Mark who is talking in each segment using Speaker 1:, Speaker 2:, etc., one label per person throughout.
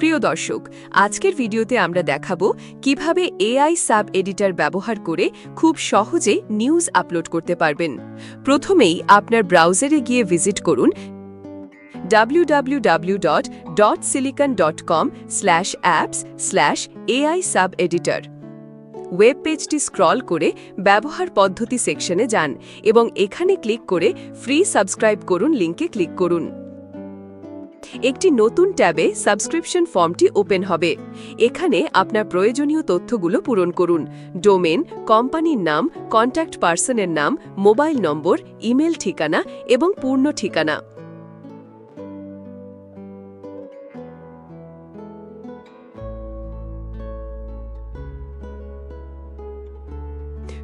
Speaker 1: প্রিয় দর্শক, আজকের ভিডিওতে আমরা দেখাবো কীভাবে এআই সাব এডিটর ব্যবহার করে খুব সহজে নিউজ আপলোড করতে পারবেন। প্রথমেই আপনার ব্রাউজারে গিয়ে ভিজিট করুন www.silicon.com/apps/ai-sub-editor ওয়েব পেজটি স্ক্রল করে ব্যবহার পদ্ধতি সেকশনে যান এবং এখানে ক্লিক করে ফ্রি সাবস্ক্রাইব করুন লিংকে ক্লিক করুন। একটি নতুন ট্যাবে সাবস্ক্রিপশন ফর্মটি ওপেন হবে। এখানে আপনার প্রয়োজনীয় তথ্যগুলো পূরণ করুন। ডোমেন, কোম্পানির নাম, কন্ট্যাক্ট পার্সনের নাম, মোবাইল নম্বর, ইমেল ঠিকানা এবং পূর্ণ ঠিকানা।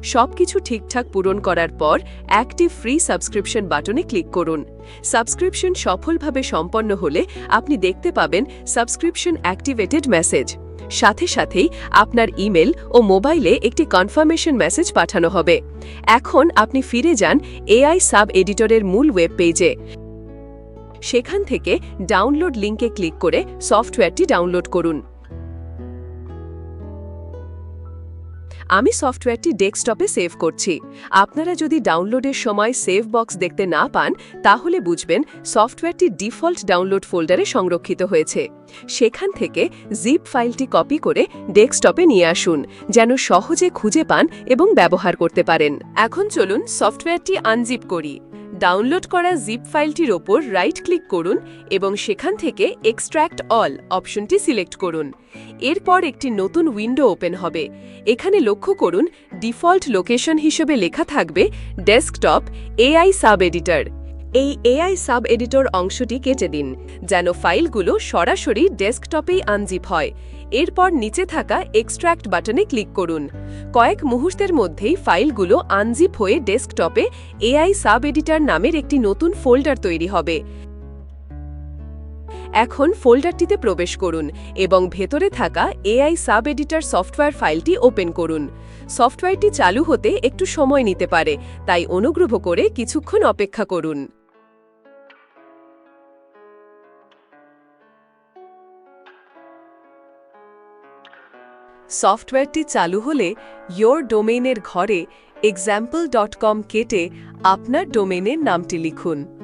Speaker 1: সবকিছু ঠিকঠাক পূরণ করার পর অ্যাক্টিভ ফ্রি সাবস্ক্রিপশন বাটনে ক্লিক করুন। সাবস্ক্রিপশন সফলভাবে সম্পন্ন হলে আপনি দেখতে পাবেন সাবস্ক্রিপশন অ্যাক্টিভেটেড মেসেজ সাথে সাথেই আপনার ইমেল ও মোবাইলে একটি কনফার্মেশন মেসেজ পাঠানো হবে। এখন আপনি ফিরে যান এআই সাব এডিটরের মূল ওয়েব পেজে সেখান থেকে ডাউনলোড লিঙ্কে ক্লিক করে সফটওয়্যারটি ডাউনলোড করুন। আমি সফটওয়্যারটি ডেস্কটপে সেভ করছি। আপনারা যদি ডাউনলোডের সময় সেভ বক্স দেখতে না পান, তাহলে বুঝবেন সফটওয়্যারটি ডিফল্ট ডাউনলোড ফোল্ডারে সংরক্ষিত হয়েছে। সেখান থেকে জিপ ফাইলটি কপি করে ডেস্কটপে নিয়ে আসুন, যেন সহজে খুঁজে পান এবং ব্যবহার করতে পারেন। এখন চলুন সফটওয়্যারটি আনজিপ করি। ডাউনলোড করা জিপ ফাইলটির ওপর রাইট ক্লিক করুন এবং সেখান থেকে এক্সট্র্যাক্ট অল অপশনটি সিলেক্ট করুন। এরপর একটি নতুন উইন্ডো ওপেন হবে। এখানে লক্ষ্য করুন, ডিফল্ট লোকেশন হিসেবে লেখা থাকবে ডেস্কটপ এআই সাব এডিটর। এই এআই সাব এডিটর অংশটি কেটে দিন, যেন ফাইলগুলো সরাসরি ডেস্কটপেই আনজিপ হয়। এরপর নিচে থাকা এক্সট্র্যাক্ট বাটনে ক্লিক করুন। কয়েক মুহূর্তের মধ্যেই ফাইলগুলো আনজিপ হয়ে ডেস্কটপে এআই সাব এডিটর নামের একটি নতুন ফোল্ডার তৈরি হবে। এখন ফোল্ডারটিতে প্রবেশ করুন এবং ভেতরে থাকা এআই সাব এডিটর সফটওয়্যার ফাইলটি ওপেন করুন। সফটওয়্যারটি চালু হতে একটু সময় নিতে পারে, তাই অনুগ্রহ করে কিছুক্ষণ অপেক্ষা করুন। সফটওয়্যারটি চালু হলে ইয়োর ডোমেইনের ঘরে এক্সাম্পল ডট কম কেটে আপনার ডোমেনের নামটি লিখুন।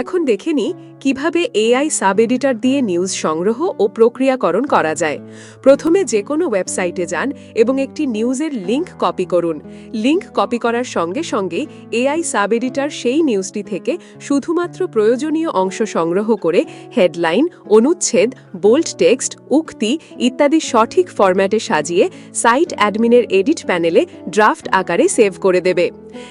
Speaker 1: এখন দেখে নি কীভাবে এআই সাব এডিটর দিয়ে নিউজ সংগ্রহ ও প্রক্রিয়াকরণ করা যায়। প্রথমে যে কোনো ওয়েবসাইটে যান এবং একটি নিউজের লিংক কপি করুন। লিংক কপি করার সঙ্গে সঙ্গে এআই সাব এডিটর সেই নিউজটি থেকে শুধুমাত্র প্রয়োজনীয় অংশ সংগ্রহ করে হেডলাইন, অনুচ্ছেদ, বোল্ড টেক্সট, উক্তি ইত্যাদি সঠিক ফরম্যাটে সাজিয়ে সাইট অ্যাডমিনের এডিট প্যানেলে ড্রাফট আকারে সেভ করে দেবে।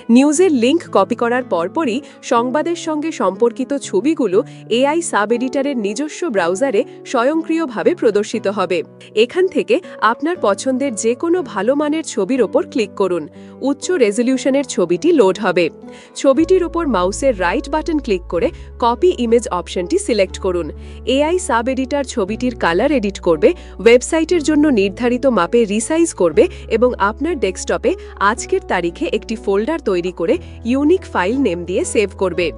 Speaker 1: নিউজের লিংক কপি করার পরপরই সংবাদের সঙ্গে সম্পর্কিত ছবিগুলো এআই সাব এডিটারের নিজস্ব ব্রাউজারে স্বয়ংক্রিয়ভাবে প্রদর্শিত হবে। এখান থেকে আপনার পছন্দের যে কোনো ভালো মানের ছবির ওপর ক্লিক করুন। উচ্চ রেজলিউশনের ছবিটি লোড হবে। ছবিটির ওপর মাউসের রাইট বাটন ক্লিক করে কপি ইমেজ অপশনটি সিলেক্ট করুন। এআই সাব এডিটার ছবিটির কালার এডিট করবে, ওয়েবসাইটের জন্য নির্ধারিত মাপে রিসাইজ করবে এবং আপনার ডেস্কটপে আজকের তারিখে একটি ফোল্ডার তৈরি করে ইউনিক ফাইল নেম দিয়ে সেভ করবে।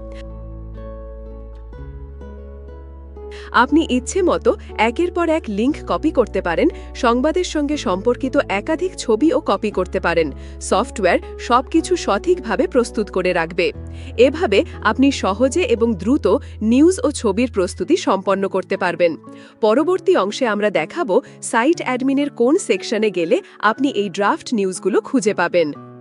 Speaker 1: আপনি ইচ্ছে মতো একের পর এক লিংক কপি করতে পারেন, সংবাদের সঙ্গে সম্পর্কিত একাধিক ছবি ও কপি করতে পারেন, সফটওয়্যার সবকিছু সঠিকভাবে প্রস্তুত করে রাখবে। এভাবে আপনি সহজে এবং দ্রুত নিউজ ও ছবির প্রস্তুতি সম্পন্ন করতে পারবেন। পরবর্তী অংশে আমরা দেখাবো সাইট অ্যাডমিনের কোন সেকশনে গেলে আপনি এই ড্রাফট নিউজগুলো খুঁজে পাবেন।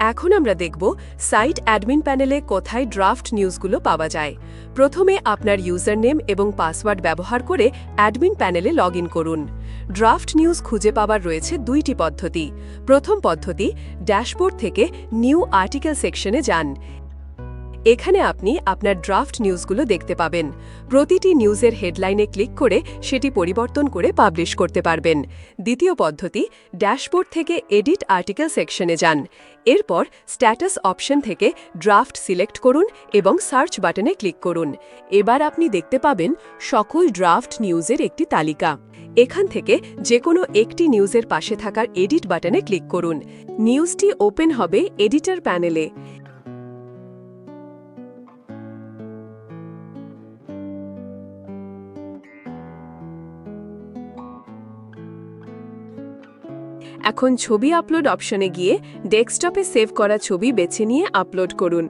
Speaker 1: এখন আমরা দেখব সাইট অ্যাডমিন প্যানেলে কোথায় ড্রাফট নিউজগুলো পাওয়া যায়। প্রথমে আপনার ইউজার নেম এবং পাসওয়ার্ড ব্যবহার করে অ্যাডমিন প্যানেলে লগ করুন। ড্রাফট নিউজ খুঁজে পাওয়ার রয়েছে দুইটি পদ্ধতি। প্রথম পদ্ধতি, ড্যাশবোর্ড থেকে নিউ আর্টিকেল সেকশনে যান। এখানে আপনি আপনার ড্রাফট নিউজগুলো দেখতে পাবেন। প্রতিটি নিউজের হেডলাইনে ক্লিক করে সেটি পরিবর্তন করে পাবলিশ করতে পারবেন। দ্বিতীয় পদ্ধতি ড্যাশবোর্ড থেকে এডিট আর্টিকেল সেকশনে যান। এরপর স্ট্যাটাস অপশন থেকে ড্রাফট সিলেক্ট করুন এবং সার্চ বাটনে ক্লিক করুন। এবার আপনি দেখতে পাবেন সকল ড্রাফট নিউজের একটি তালিকা। এখান থেকে যে কোনো একটি নিউজের পাশে থাকার এডিট বাটনে ক্লিক করুন। নিউজটি ওপেন হবে এডিটর প্যানেলে এখন ছবি আপলোড অপশনে গিয়ে ডেস্কটপে সেভ করা ছবি বেছে নিয়ে আপলোড করুন।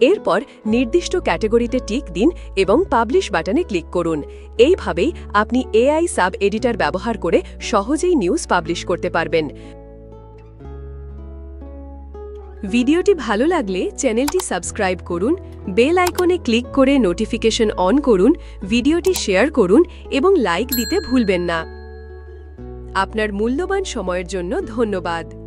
Speaker 1: এরপর নির্দিষ্ট ক্যাটাগরিতে টিক দিন এবং পাবলিশ বাটনে ক্লিক করুন। এইভাবেই আপনি এআই সাব এডিটর ব্যবহার করে সহজেই নিউজ পাবলিশ করতে পারবেন। ভিডিওটি ভালো লাগলে চ্যানেলটি সাবস্ক্রাইব করুন, বেল আইকনে ক্লিক করে নোটিফিকেশন অন করুন, ভিডিওটি শেয়ার করুন এবং লাইক দিতে ভুলবেন না। আপনার মূল্যবান সময়ের জন্য ধন্যবাদ।